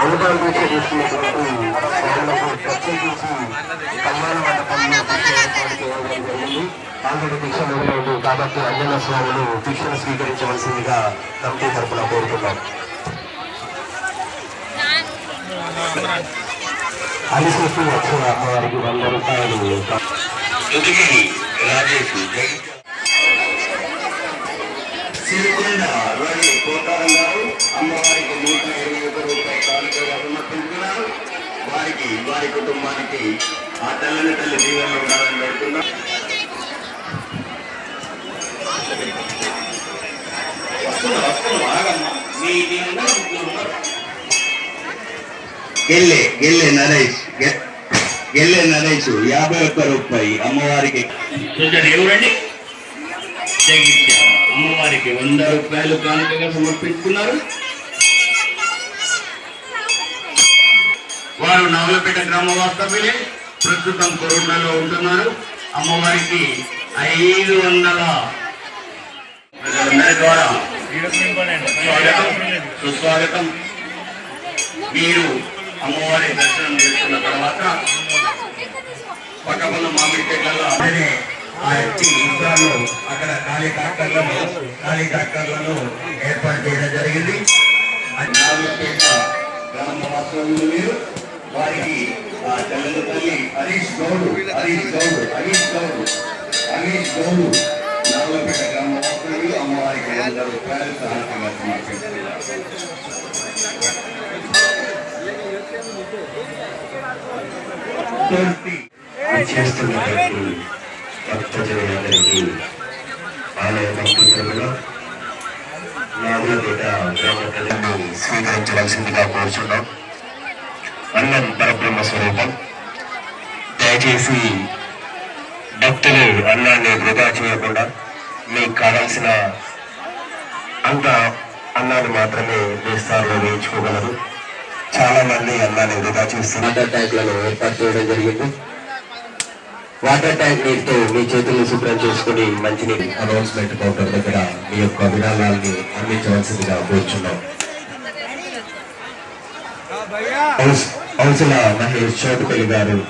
అనుభవం దీక్ష మండపంలో కాబట్టి అంజనా స్వాములు దీక్షను స్వీకరించవలసిందిగా కమిటీ తరఫున కోరుతున్నాం అలిసేసి వచ్చిన అమ్మవారికి వంద రూపాయలు తుదిగిరి రాజేష్ సిరికొండ రవి కోటారం గారు అమ్మవారికి నూట ఇరవై ఒక రూపాయల కానుకగా సమర్పించుకున్నారు వారికి వారి కుటుంబానికి ఆ తెల్లని తల్లి దీవెనలు ఉండాలని పెడుతున్నాం గెల్లె గెల్లె నరేష్ గెల్లె నరేష్ యాభై ఒక్క రూపాయి అమ్మవారికి. ఎవరండి వారికి వంద రూపాయలు కానుకగా సమర్పించుకున్నారు. వారు నవలపేట గ్రామ వాస్తవ్యులే. ప్రస్తుతం కరోనాలో ఉంటున్నారు. అమ్మవారికి ఐదు వందల ప్రజలందరి ద్వారా స్వాగతం సుస్వాగతం. మీరు అమ్మవారి దర్శనం చేసుకున్న తర్వాత పక్కపల్ల మామిడి చెట్లలో ఆ యొక్క ఇంట్లో అక్కడ ఖాళీ ట్రాక్టర్లను ఖాళీ ట్రాక్టర్లను ఏర్పాటు చేయడం జరిగింది. మీరు వారికి ఆ తెల్లని తల్లి హరీష్ గౌడు హరీష్ గౌడు హరీష్ గౌడు హరీష్ గౌడు నాగులపేట గ్రామ వాస్తవ్యులు అమ్మవారికి వంద రూపాయలు సహాయంగా సమర్పిస్తున్నారు భక్తజనులందరికీ ఆలయ భక్తుల నాగులపేట గ్రామ ప్రజలను స్వీకరించవలసిందిగా కోరుచున్నాం. అన్నం పరబ్రహ్మ స్వరూపం. దయచేసి భక్తులు అన్నాన్ని వృధా చేయకుండా మీకు కావాల్సిన అంత అన్నాన్ని మాత్రమే వేస్తారులో వేయించుకోగలరు. చాలా మంది అన్నాన్ని వృధా చేస్తున్నారు. ఏర్పాటు చేయడం జరిగింది. వాటర్ ట్యాంక్ నీటితో మీ చేతులను శుభ్రం చేసుకుని మంచినీటి అనౌన్స్మెంట్ కౌంటర్ దగ్గర మీ యొక్క విరాళాన్ని అందించవలసిందిగా కోరుచున్నాం. హౌస్- హౌసుల మహేష్ చోటుపల్లి గారు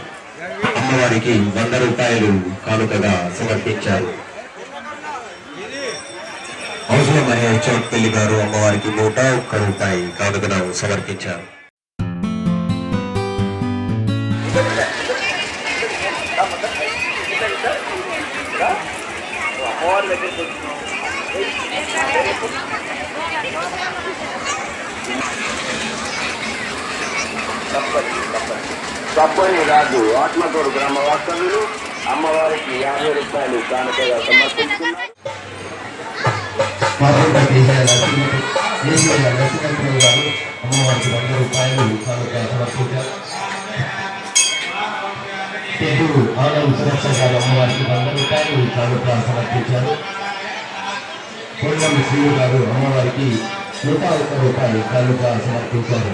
అమ్మవారికి వంద రూపాయలు కానుకగా సమర్పించారు. హౌసుల మహేష్ చోటుపల్లి గారు అమ్మవారికి నూట ఒక్క రూపాయి కానుకగా సమర్పించారు. తప్పని రాజు ఆత్మకూరు గ్రామ వాస్తవులు అమ్మవారికి యాభై రూపాయలు కానుకగా సమర్పించుకున్నారు. అమ్మవారికి వంద రూపాయలు కానుక సమర్పించారు. తెలుగు ఆలయ సురక్ష గారు అమ్మవారికి వంద రూపాయలు కానుక శ్రీ కొండం గారు అమ్మవారికి నూట ఒక్క రూపాయలు కానుక సమర్పించారు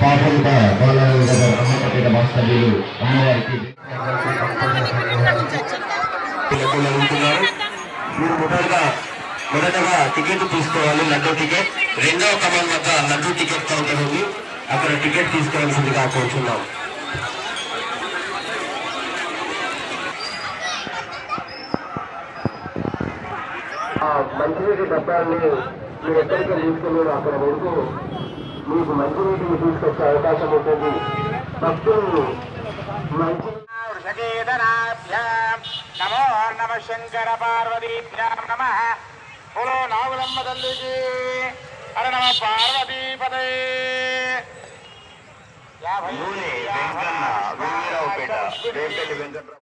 పాపంత గారు అమ్మపట్టిన మాస్టర్లు అమ్మవారికి ఉంటున్నారు మీరు మొదటగా మొదటగా టికెట్ తీసుకోవాలి లడ్డూ టికెట్ రెండవ కమల్ వద్ద లడ్డూ టికెట్ కౌంటర్ ఉంది అక్కడ టికెట్ తీసుకోవాల్సిందిగా కోరుచున్నాం మంచినీటి డబ్బాన్ని మీరు ఎక్కడికి తీసుకుని అక్కడ వరకు మీకు మంచినీటిని తీసుకొచ్చే అవకాశం ఉంటుంది భక్తుల్ని మంచి వృషకేతనాభ్యాం నమో నమ శంకర పార్వతీభ్యాం నమ బులో నాగులమ్మ తల్లికి హర నమ పార్వతీపదే యాభై నూనె వెంకన్న వీరరావుపేట రేపల్లి వెంకట్రావు